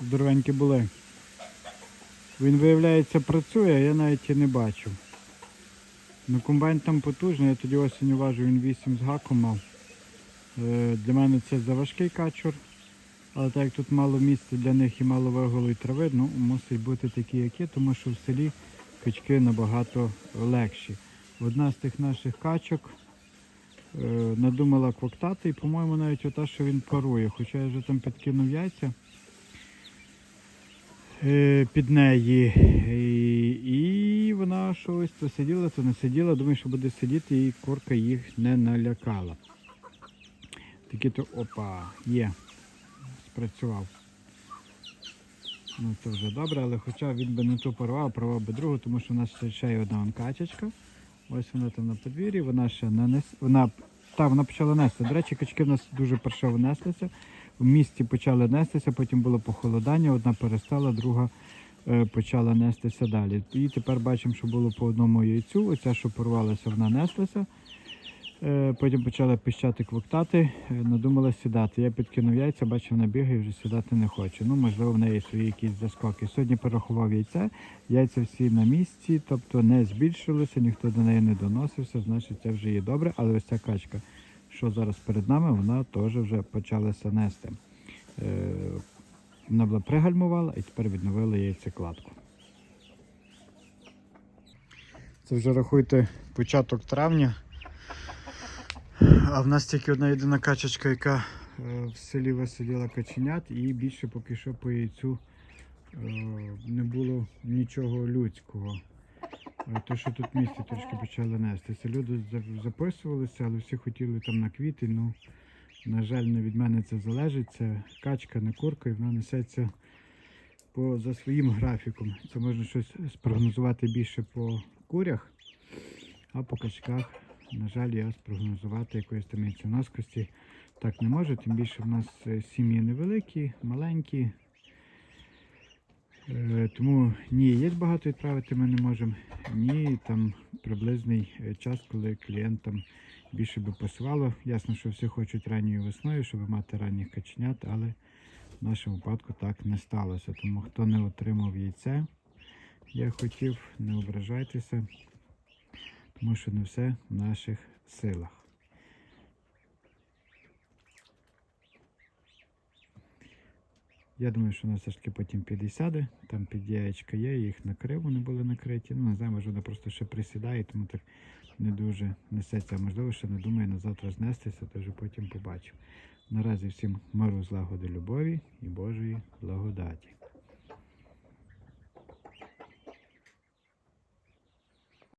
здоровенькі були. Він, виявляється, працює, а я навіть і не бачив. Ну, комбайн там потужний, я тоді осінь важив, він 8 з гаком мав. Е, Для мене це заважкий качур, але так як тут мало місця для них і мало виголої трави, ну, мусить бути такі, як є, тому що в селі качки набагато легші. Одна з тих наших качок е, надумала квоктати, і, по-моєму, навіть ота, що він парує, хоча я вже там підкинув яйця під неї. І, вона щось то сиділа, то не сиділа. Думаю, що буде сидіти, і корка їх не налякала. Такі то опа, є. Спрацював. Ну це вже добре, але хоча він би не ту порвав, порвав би другу, тому що в нас ще- є одна качечка. Ось вона там на подвір'ї, вона ще не нес... вона, та, вона почала нести. До речі, качки в нас дуже паршиво неслися. В місті почали нестися, потім було похолодання, одна перестала, друга е, почала нестися далі. І тепер бачимо, що було по одному яйцю. Оця, що порвалася, вона неслася. Е, Потім почала пищати квоктати, е, надумала сідати. Я підкинув яйця, бачив, вона бігає, вже сідати не хоче. Ну, можливо, в неї свої якісь заскоки. Сьогодні порахував яйця, яйця всі на місці, тобто не збільшилися, ніхто до неї не доносився, значить це вже є добре. Але ось ця качка, що зараз перед нами, вона теж вже почалася нести. Е, Вона була пригальмувала і тепер відновила яйцекладку. Це вже рахуйте початок травня. А в нас тільки одна єдина качечка, яка е, в селі висиділа каченят, і більше поки що по яйцю е, не було нічого людського. Е, То, що тут в місті трошки почали нестися. Люди записувалися, але всі хотіли там на квіти. Ну, на жаль, не від мене це залежить. Це качка, не курка, і вона несеться по, за своїм графіком. Це можна щось спрогнозувати більше по курях, а по качках на жаль, я спрогнозувати якоїсь там яйценоскості так не можу, тим більше в нас е, сім'ї невеликі, маленькі. Е, Тому ні яєць багато відправити ми не можемо, ні там приблизний е, час, коли клієнтам більше би посилало. Ясно, що всі хочуть ранньою весною, щоб мати ранніх каченят, але в нашому випадку так не сталося. Тому хто не отримав яйце, я хотів, не ображайтеся тому що не все в наших силах. Я думаю, що воно все ж таки потім підсяде, там під яєчка є, їх накрив, вони були накриті. Ну, не знаю, може вона просто ще присідає, тому так не дуже несеться. Можливо, ще не думає на завтра знестися, то вже потім побачив. Наразі всім миру, злагоди, любові і Божої благодаті.